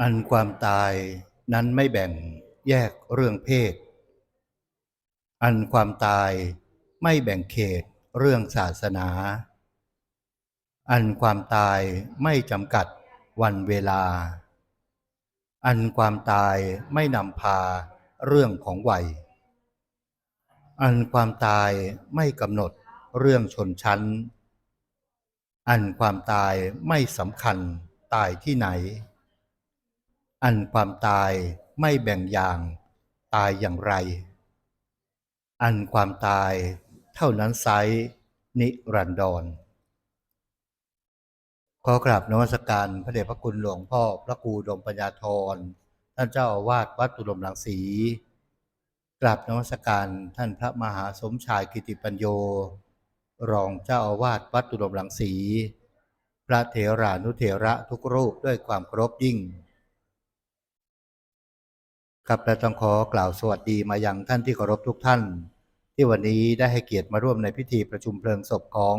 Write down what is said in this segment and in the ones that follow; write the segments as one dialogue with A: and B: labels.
A: อันความตายนั้นไม่แบ่งแยกเรื่องเพศ อันความตายไม่แบ่งเขตเรื่องศาสนา อันความตายไม่จำกัดวันเวลา อันความตายไม่นำพาเรื่องของวัย อันความตายไม่กำหนดเรื่องชนชั้น อันความตายไม่สำคัญตายที่ไหน อันความตายไม่แบ่งอย่าง ตายอย่างไร อันความตายเท่านั้นไซนิรันดร ขอกราบนวัสการพระเดชพระคุณหลวงพ่อพระครูดมปัญญาธร ท่านเจ้าอาวาสวัดตุลมรังสีกราบนวัสการท่านพระมหาสมชายกิติปัญโย รองเจ้าอาวาสวัดตุลมรังสี พระเถรานุเถระทุกรูปด้วยความเคารพยิ่ง ครับและต้องขอกล่าวสวัสดีมายังท่านที่เคารพทุกท่าน ที่วันนี้ได้ให้เกียรติมาร่วมในพิธีประชุมเพลิงศพของ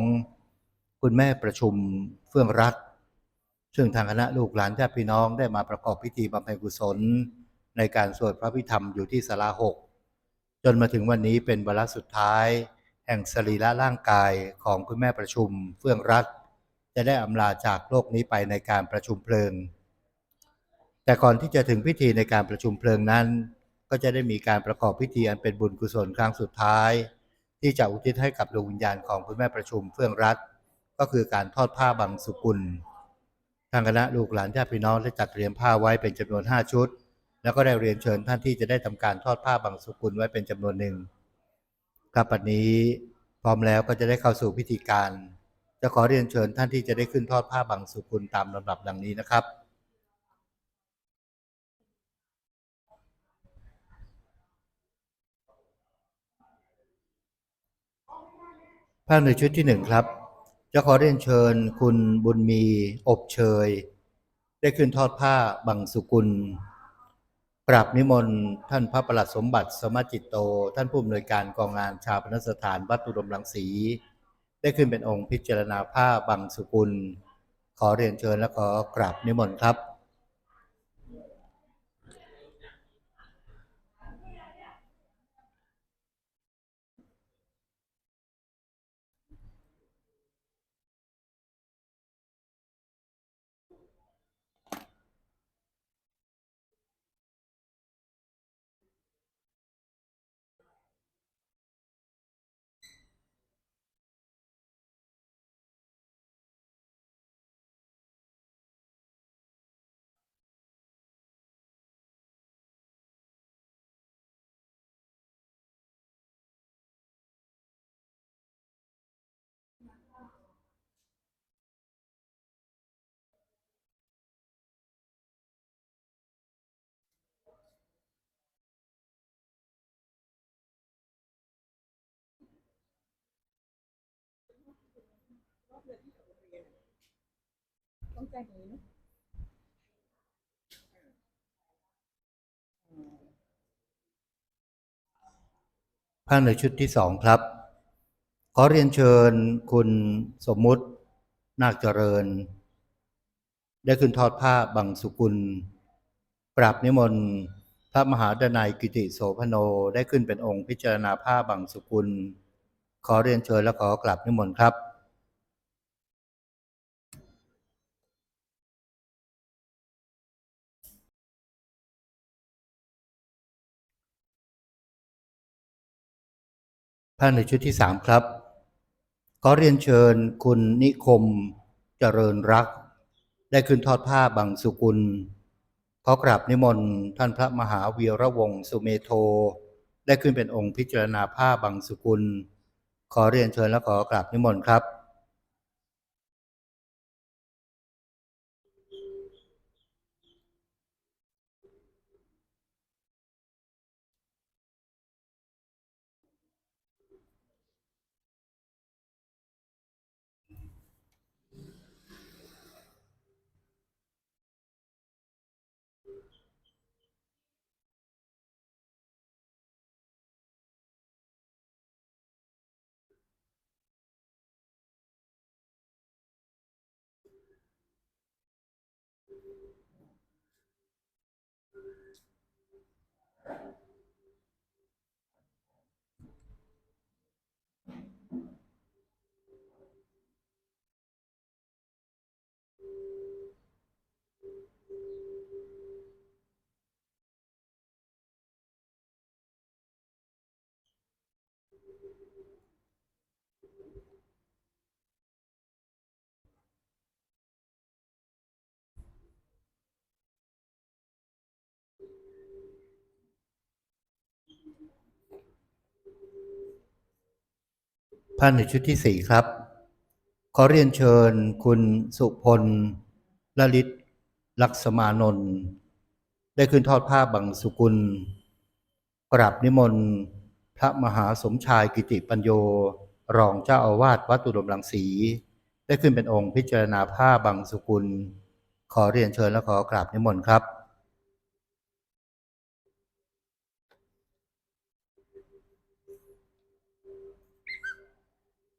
A: คุณแม่ประชุมเฟื่องรัตน์ซึ่งทางคณะลูกหลานญาติพี่น้องได้มาประกอบพิธีบำเพ็ญกุศล ในการสวดพระพิธรรมอยู่ที่ศาลาหกจนมาถึงวันนี้เป็นวาระสุดท้าย แห่งสรีระร่างกายของคุณแม่ประชุมเฟื่องรัตน์จะได้อำลาจากโลกนี้ไปในการประชุมเพลิง แต่ก่อนที่จะถึงพิธีในการประชุมเพลิงนั้น ก็จะได้มีการประกอบพิธีอันเป็นบุญกุศลครั้งสุดท้าย ที่จะอุทิศให้กับดวงวิญญาณของคุณแม่ประชุมเฟื่องรัตก็คือการทอดผ้าบังสุกุล ทางคณะลูกหลานญาติพี่น้องได้จัดเตรียมผ้าไว้เป็นจำนวน 5 ชุด แล้วก็ได้เรียนเชิญท่านที่จะได้ทำการทอดผ้าบังสุกุลไว้เป็นจำนวนหนึ่งครับปัจนี้พร้อมแล้วก็จะได้เข้าสู่พิธีการ จะขอเรียนเชิญท่านที่จะได้ขึ้นทอดผ้าบังสุกุลตามลำดับดังนี้นะครับ ภาคในชุดที่หนึ่งครับ จะขอเรียนเชิญคุณบุญมีอบเชย ได้ขึ้นทอดผ้าบังสุกุลกราบนิมนต์ท่านพระประหลัดสมบัติสมจิตโต ท่านผู้อำนวยการกองงานชาปนสถานวัดตุรมรังสี ได้ขึ้นเป็นองค์พิจารณาผ้าบังสุกุล ขอเรียนเชิญและขอกราบนิมนต์ครับ
B: ต้องแจ้งตรงนี้เนะ
A: ภาคในชุดที่สองครับ ขอเรียนเชิญคุณสมมุตินาคเจริญ ได้ขึ้นทอดผ้าบังสุกุลกราบนิมนต์พระมหาดนัยกิติโสพโนได้ขึ้นเป็นองค์พิจารณาผ้าบังสุกุล ขอเรียนเชิญและขอกราบนิมนต์ครับ ภาคในชุดที่สามครับ ขอเรียนเชิญคุณนิคมเจริญรัก ได้ขึ้นทอดผ้าบังสุกุล ขอกราบนิมนต์ท่านพระมหาวีระวงศ์สุเมโท ได้ขึ้นเป็นองค์พิจารณาผ้าบังสุกุล ขอเรียนเชิญและขอกราบนิมนต์ครับ Thank you. ท่านในชุดที่สี่ครับ ขอเรียนเชิญคุณสุพลลลิตลักษมานนท์ได้ขึ้นทอดผ้าบังสุกุล กราบนิมนต์พระมหาสมชายกิติปัญโย รองเจ้าอาวาสวัดตุดมรังสี ได้ขึ้นเป็นองค์พิจารณาผ้าบังสุกุล ขอเรียนเชิญและขอกราบนิมนต์ครับ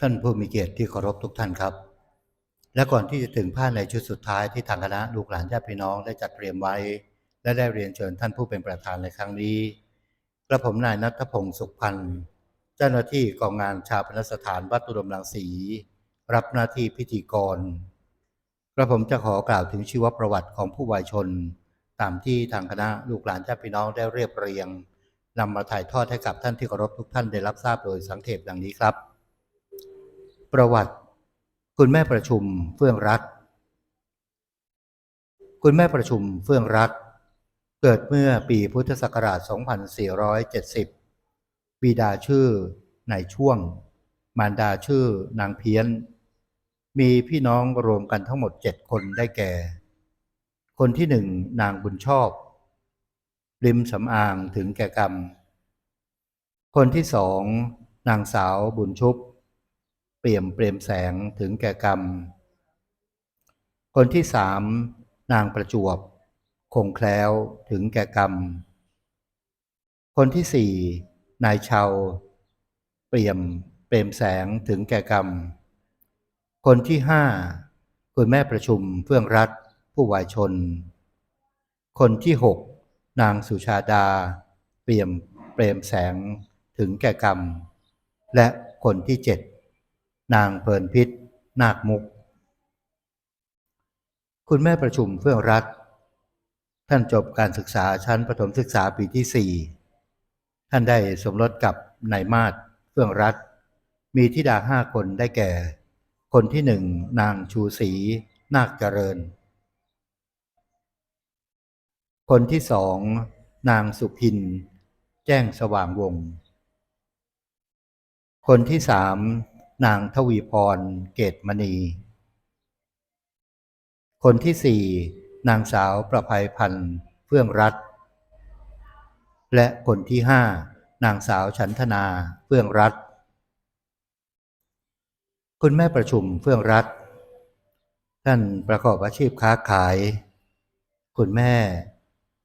A: ท่านผู้มีเกียรติที่เคารพทุกท่านครับ และก่อนที่จะถึงผ้าในชุดสุดท้ายที่ทางคณะลูกหลานญาติพี่น้องได้จัดเตรียมไว้ และได้เรียนเชิญท่านผู้เป็นประธานในครั้งนี้กระผมนายนัทพงศ์สุขพันธ์เจ้าหน้าที่กองงานชาปนสถานวัดตุดมรังสีรับหน้าที่พิธีกรกระผมจะขอกล่าวถึงชีวประวัติของผู้วายชน ตามที่ทางคณะลูกหลานญาติพี่น้องได้เรียบเรียงนำมาถ่ายทอดให้กับท่านที่เคารพทุกท่านได้รับทราบโดยสังเขปดังนี้ครับ ประวัติ คุณแม่ประชุมเฟื่องรัฐคุณแม่ประชุมเฟื่องรัฐเกิดเมื่อปีพุทธศักราช 2470 บิดาชื่อนายช่วง มารดาชื่อนางเพี้ยน มีพี่น้องรวมกันทั้งหมดเจ็ดคนได้แก่ คนที่หนึ่งนางบุญชอบริมสำอางถึงแก่กรรม คนที่สองนางสาวบุญชุบ เปี่ยมเปรมแสงถึงแก่กรรม คนที่สามนางประจวบ คงแคล้วถึงแก่กรรม คนที่สี่นายเชาเปี่ยมเปรมแสงถึงแก่กรรม คนที่ห้าคุณแม่ประชุมเฟื่องรัฐผู้วายชน คนที่หกนางสุชาดา เปี่ยมเปรมแสงถึงแก่กรรม และคนที่เจ็ด นางเพลินพิษ นาคมุก คุณแม่ประชุมเฟื่องรัฐท่านจบการศึกษาชั้นประถมศึกษาปีที่สี่ท่านได้สมรสกับนายมาศเฟื่องรัฐมีธิดาห้าคนได้แก่ คนที่หนึ่งนางชูศรีนาคเจริญ คนที่สองนางสุพิน แจ้งสว่างวงศ์คนที่สาม นางทวีพรเกตมณี คนที่สี่นางสาวประภัยพันธ์เฟื่องรัฐและคนที่ห้านางสาวฉันทนาเฟื่องรัฐคุณแม่ประชุมเฟื่องรัฐท่านประกอบอาชีพค้าขาย คุณแม่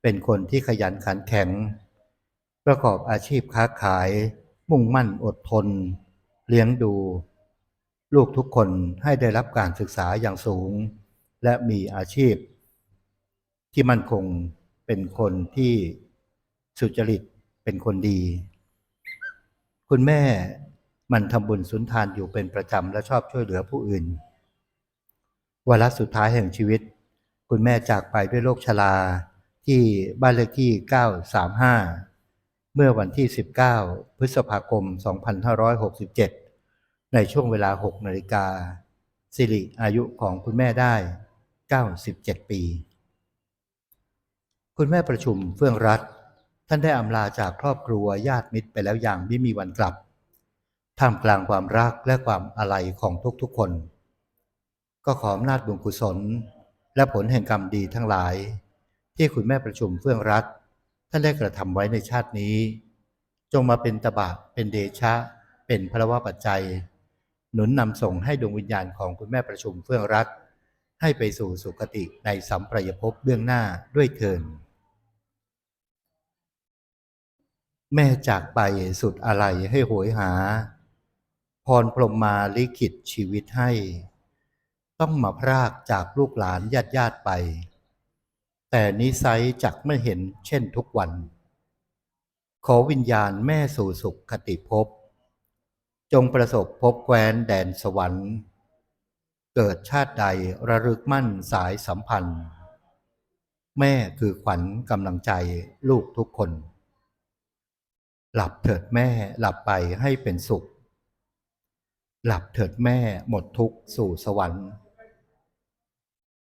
A: เป็นคนที่ขยันขันแข็ง ประกอบอาชีพค้าขาย มุ่งมั่นอดทน เลี้ยงดู ลูกทุกคนให้ได้รับการศึกษาอย่างสูง และมีอาชีพ ที่มั่นคงเป็นคนที่สุจริตเป็นคนดี คุณแม่มันทำบุญสุนทานอยู่เป็นประจำและชอบช่วยเหลือผู้อื่นวาระสุดท้ายแห่งชีวิต คุณแม่จากไปด้วยโรคชราที่บ้านเลขที่ 935 เมื่อวันที่ 19 พฤษภาคม 2567 ในช่วงเวลา 6 นาฬิกา สิริอายุของคุณแม่ได้ 97 ปี คุณแม่ประชุมเฟื่องรัฐ ท่านได้อำลาจากครอบครัวญาติมิตรไปแล้วอย่างไม่มีวันกลับ ท่ามกลางความรักและความอาลัยของทุกๆคน ก็ขออำนาจบุญกุศล และผลแห่งกรรมดีทั้งหลาย ที่คุณแม่ประชุมเฟื่องรัฐ ท่านได้กระทำไว้ในชาตินี้ จงมาเป็นตบะเป็นเดชะ เป็นพระวปัจจัย หนุนนำส่งให้ดวงวิญญาณของคุณแม่ประชุมเฟื่องรัฐให้ไปสู่สุคติในสัมปรายภพเบื้องหน้าด้วยเถินแม่จากไปสุดอะไรให้โหยหา พรพรมมาลิขิตชีวิตให้ ต้องมาพรากจากลูกหลานญาติญาติไป แต่นิสัยจักไม่เห็นเช่นทุกวัน ขอวิญญาณแม่สู่สุขคติภพ จงประสบพบแคว้นแดนสวรรค์ เกิดชาติใดระลึกมั่นสายสัมพันธ์ แม่คือขวัญกำลังใจลูกทุกคน หลับเถิดแม่หลับไปให้เป็นสุข หลับเถิดแม่หมดทุกสู่สวรรค์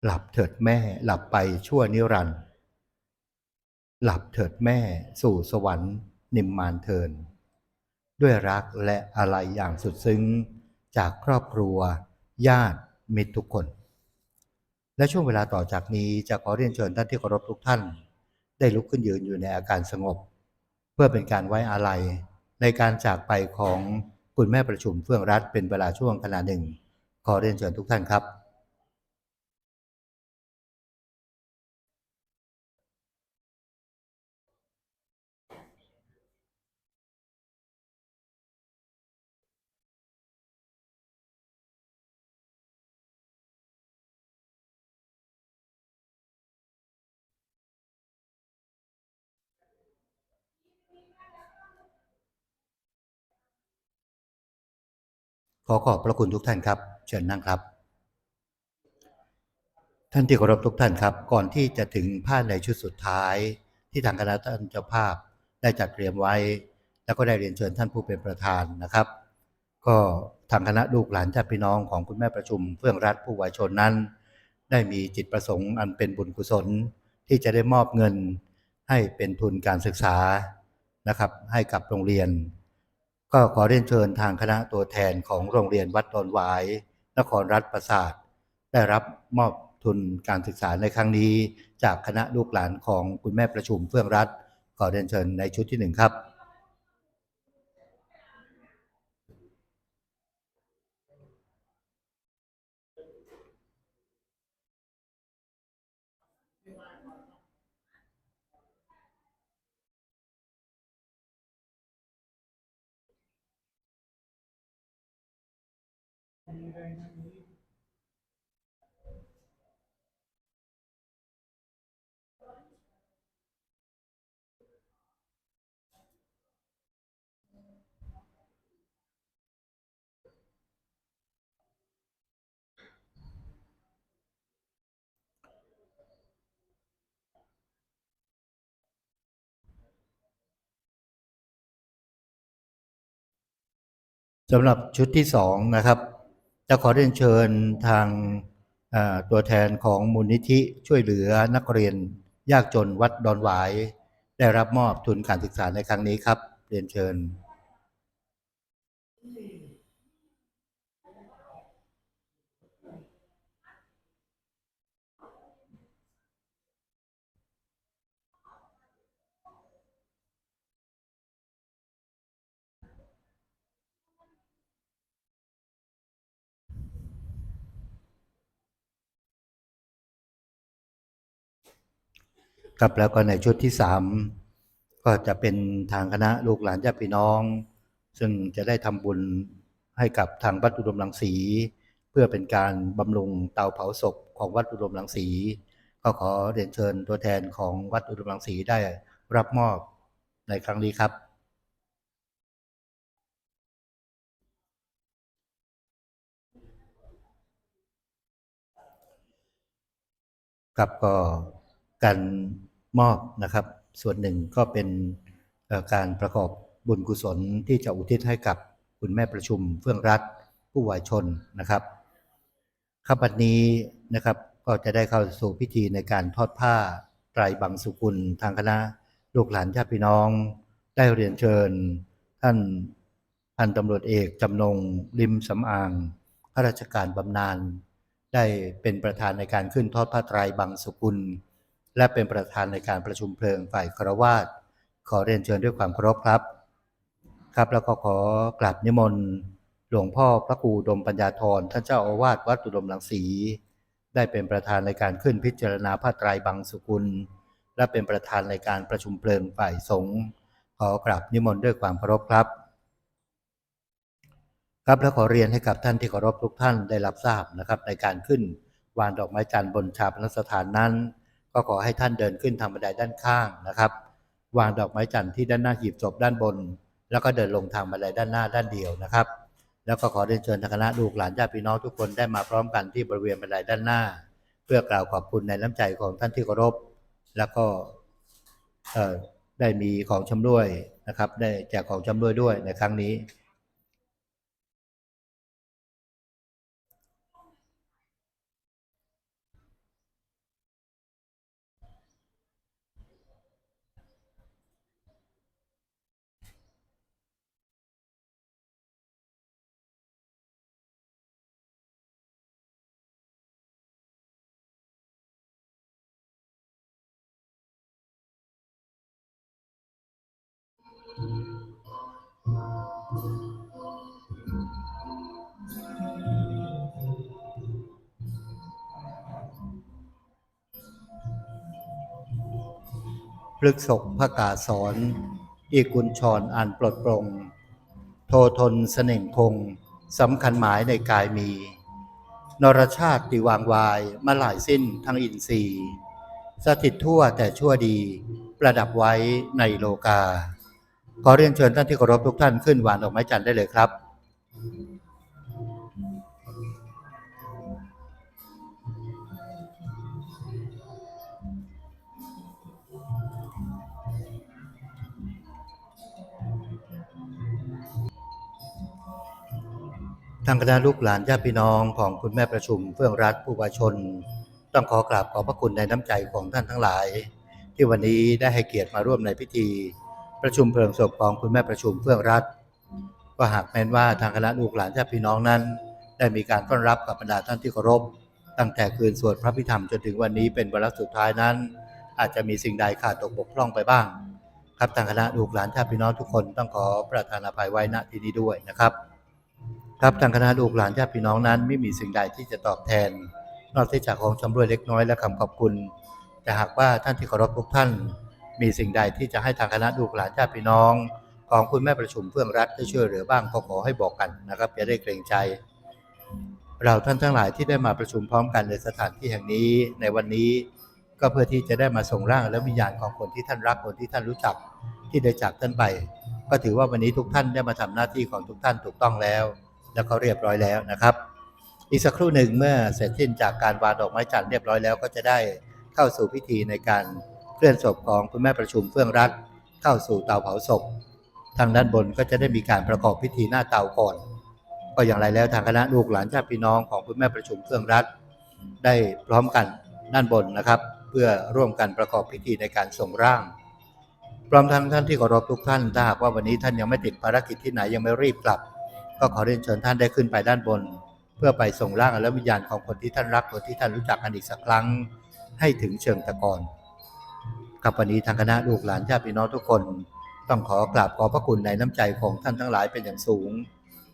A: หลับเถิดแม่หลับไปชั่วนิรันดร์หลับเถิดแม่สู่สวรรค์นิมมานเทิน ด้วยรักและอะไรอย่างสุดซึ้ง จากครอบครัว ญาติมิตรทุกคน และช่วงเวลาต่อจากนี้จะขอเรียนเชิญท่านที่เคารพทุกท่าน ได้ลุกขึ้นยืนอยู่ในอาการสงบ เพื่อเป็นการไว้อาลัยในการจากไปของคุณแม่ประชุมเฟื่องรัฐเป็นเวลาช่วงขณะหนึ่ง ขอเรียนเชิญทุกท่านครับ ขอขอบพระคุณทุกท่านครับ เชิญนั่งครับ ท่านที่เคารพทุกท่านครับ ก่อนที่จะถึงผ้าในชุดสุดท้าย ที่ทางคณะท่านเจ้าภาพได้จัดเตรียมไว้ แล้วก็ได้เรียนเชิญท่านผู้เป็นประธานนะครับ ก็ทางคณะลูกหลานญาติพี่น้องของคุณแม่ประชุมเฟื่องรัฐผู้วายชนนั้น ได้มีจิตประสงค์อันเป็นบุญกุศล ที่จะได้มอบเงินให้เป็นทุนการศึกษานะครับ ให้กับโรงเรียน ก็ขอเรียนเชิญทางคณะตัวแทนของโรงเรียนวัดดอนหวาย นครรัฐประสาท ได้รับมอบทุนการศึกษาในครั้งนี้ จากคณะลูกหลานของคุณแม่ประชุมเฟื่องรัฐขอเรียนเชิญในชุดที่หนึ่งครับ สำหรับชุดที่สองนะครับ จะขอเรียนเชิญทางตัวแทนของมูลนิธิช่วยเหลือนักเรียนยากจนวัดดอนหวาย ได้รับมอบทุนการศึกษาในครั้งนี้ครับ เรียนเชิญ ครับแล้วก็ในชุดที่สามก็จะเป็นทางคณะลูกหลานญาติพี่น้อง ซึ่งจะได้ทำบุญให้กับทางวัดอุดมรังสี เพื่อเป็นการบำรุงเตาเผาศพของวัดอุดมรังสี ก็ขอเรียนเชิญตัวแทนของวัดอุดมรังสีได้รับมอบในครั้งนี้ครับครับก็การ มอบนะครับ ส่วนหนึ่งก็เป็นการประกอบบุญกุศลที่จะอุทิศให้กับคุณแม่ประชุมเฟื่องรัฐผู้วายชนนะครับครับบัดนี้นะครับก็จะได้เข้าสู่พิธีในการทอดผ้าไตรบังสุกุลทางคณะลูกหลานญาติพี่น้อง ได้เรียนเชิญ ท่านพันตำรวจเอกจำนงริมสำอางข้าราชการบำนาญได้เป็นประธานในการขึ้นทอดผ้าไตรบังสุกุล และเป็นประธานในการประชุมเพลิงฝ่ายครวาสขอเรียนเชิญด้วยความเคารพครับ ครับแล้วก็ขอกราบนิมนต์หลวงพ่อพระครูดมปัญญาธรท่านเจ้าอาวาสวัดอุดมรังสี ได้เป็นประธานในการขึ้นพิจารณาผ้าไตรบังสุกุล และเป็นประธานในการประชุมเพลิงฝ่ายสงฆ์ขอกราบนิมนต์ด้วยความเคารพครับ ครับและขอเรียนให้กับท่านที่เคารพทุกท่านได้รับทราบนะครับในการขึ้นวางดอกไม้จันทร์บนชาปนสถานนั้น ก็ขอให้ท่านเดินขึ้นทางบันไดด้านข้างนะครับ วางดอกไม้จันทร์ที่ด้านหน้าหีบศพด้านบน แล้วก็เดินลงทางบันไดด้านหน้าด้านเดียวนะครับ แล้วก็ขอเรียนเชิญทางคณะลูกหลานญาติพี่น้องทุกคนได้มาพร้อมกันที่บริเวณบันไดด้านหน้า เพื่อกล่าวขอบคุณในน้ำใจของท่านที่เคารพ แล้วก็ได้มีของชำรวยนะครับ ได้แจกของชำรวยด้วยในครั้งนี้ พฤกษกพระกาสอนอีกุลชรอ่านปลดปรง โททนเสน่งคงสำคัญหมายในกายมี นรชาติติวางวายมาหลายสิ้นทั้งอินทรีย์ สถิตทั่วแต่ชั่วดี ประดับไว้ในโลกา ขอเรียนเชิญท่านที่เคารพทุกท่านขึ้นวางดอกไม้จันทร์ได้เลยครับ ทางคณะลูกหลานญาติพี่น้องของคุณแม่ประชุมเฟื่องรัฐผู้วาชน ต้องขอกราบขอบพระคุณในน้ำใจของท่านทั้งหลาย ที่วันนี้ได้ให้เกียรติมาร่วมในพิธี ประชุมเพลิงศพของคุณแม่ประชุมเฟื่องรัฐ ก็หากแม้นว่าทางคณะลูกหลานญาติพี่น้องนั้น ได้มีการต้อนรับกับบรรดาท่านที่เคารพ ตั้งแต่คืนสวดพระพิธรรมจนถึงวันนี้เป็นวาระสุดท้ายนั้น อาจจะมีสิ่งใดขาดตกบกพร่องไปบ้าง ครับทางคณะลูกหลานญาติพี่น้องทุกคนต้องขอประทานอภัยไว้ณที่นี้ด้วยนะครับ ครับทางคณะลูกหลานญาติพี่น้องนั้น ไม่มีสิ่งใดที่จะตอบแทน นอกจากของชำรวยเล็กน้อยและคำขอบคุณ แต่หากว่าท่านที่เคารพทุกท่าน มีสิ่งใดที่จะให้ทางคณะลูกหลานญาติพี่น้อง ของคุณแม่ประชุมเพื่อรัฐได้ช่วยเหลือบ้างก็ขอให้บอกกันนะครับอย่าได้เกรงใจ เราท่านทั้งหลายที่ได้มาประชุมพร้อมกันในสถานที่แห่งนี้ในวันนี้ ก็เพื่อที่จะได้มาส่งร่างและวิญญาณของคนที่ท่านรักคนที่ท่านรู้จักที่ได้จากท่านไปก็ถือว่าวันนี้ทุกท่านได้มาทำหน้าที่ของทุกท่านถูกต้องแล้ว แล้วก็เรียบร้อยแล้วนะครับ อีกสักครู่หนึ่งเมื่อเสร็จสิ้นจากการวางดอกไม้จันทร์เรียบร้อยแล้วก็จะได้เข้าสู่พิธีในการเคลื่อนศพของคุณแม่ประชุมเฟื่องรัฐเข้าสู่เตาเผาศพ ทางด้านบนก็จะได้มีการประกอบพิธีหน้าเตาก่อน ก็อย่างไรแล้วทางคณะลูกหลานญาติพี่น้องของคุณแม่ประชุมเฟื่องรัฐได้พร้อมกันด้านบนนะครับ เพื่อร่วมกันประกอบพิธีในการส่งร่างพร้อมทั้งท่านที่เคารพทุกท่านถ้าหากว่าวันนี้ท่านยังไม่ติดภารกิจที่ไหนยังไม่รีบกลับ ก็ขอเรียนเชิญท่านได้ขึ้นไปด้านบน เพื่อไปส่งร่างและวิญญาณของคนที่ท่านรักคนที่ท่านรู้จักกันอีกสักครั้งให้ถึงเชิงตะกอนกับวันนี้ทางคณะลูกหลานญาติพี่น้องทุกคน ต้องขอกราบขอบพระคุณในน้ำใจของท่านทั้งหลายเป็นอย่างสูง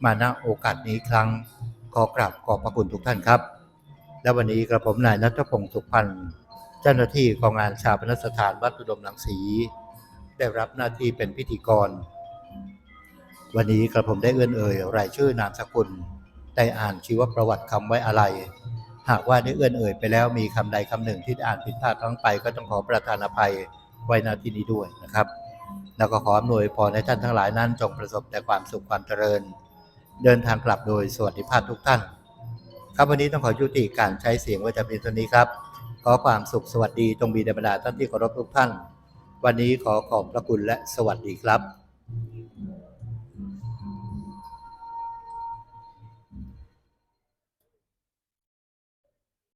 A: มาณโอกาสนี้ครั้งขอกราบขอบพระคุณทุกท่านครับ และวันนี้กระผมนายนัทพงศ์สุพันธ์เจ้าหน้าที่กองงานชาปนสถานวัดอุดมรังสี ได้รับหน้าที่เป็นพิธีกร วันนี้กระผมได้เอื้อนเอ่ยรายชื่อนามสกุลได้อ่านชีวประวัติคำไว้อะไร หากว่าได้เอื้อนเอ่ยไปแล้วมีคำใดคำหนึ่งที่ได้อ่านผิดพลาดพลั้งไป ก็ต้องขอประทานอภัยไว้ณที่นี้ด้วยนะครับ แล้วก็ขออำนวยพรให้ท่านทั้งหลายนั้นจงประสบแต่ความสุขความเจริญ เดินทางกลับโดยสวัสดิภาพทุกท่าน ครับวันนี้ต้องขอยุติการใช้เสียงไว้แต่เพียงเท่านี้ครับขอความสุขสวัสดีจงมีแด่บรรดาท่านที่เคารพทุกท่าน วันนี้ขอขอบพระคุณและสวัสดีครับ